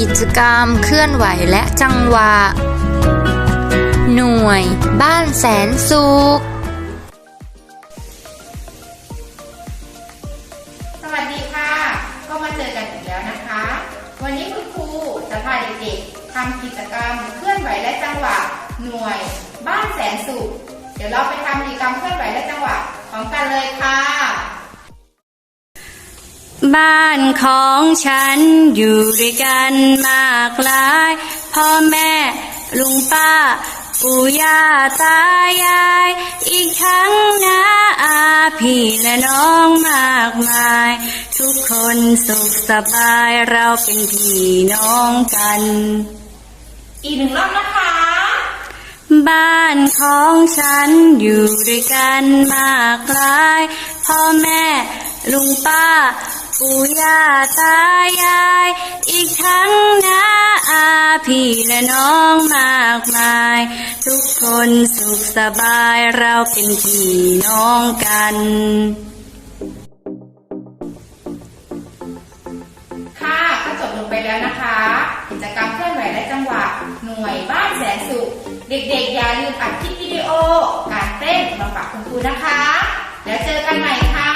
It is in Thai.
กิจกรรม เคลื่อนไหวและจังหวะ หน่วย บ้านแสนสุข สวัสดีค่ะ ก็มาเจอกันอีกแล้วนะคะ วันนี้คุณครูจะพาเด็กๆทำกิจกรรม เคลื่อนไหวและจังหวะ หน่วย บ้านแสนสุข เดี๋ยวเราไปทำกิจกรรมเคลื่อนไหวและจังหวะพร้อมกันเลยค่ะ บ้านของฉันอยู่ด้วยกันมากหลาย พ่อแม่ลุงป้า ปู่ย่าตายาย อีกทั้งน้าอาพี่และน้องมากมาย ทุกคนสุขสบายเราเป็นพี่น้องกัน อีกหนึ่งรอบนะคะ บ้านของฉันอยู่ด้วยกันมากหลาย พ่อแม่ลุงป้า ปู่ย่าตายาย อีกทั้งน้าอาพี่และน้องมากมาย ทุกคนสุขสบายเราเป็นพี่น้องกันค่ะก็จบลงไปแล้วนะคะ กิจกรรมเคลื่อนไหวและจังหวะ หน่วยบ้านแสนสุข เด็กๆ อย่าลืมอัดคลิปวิดีโอ การเต้นมาฝากคุณครูนะคะ แล้วเจอกันใหม่ค่ะ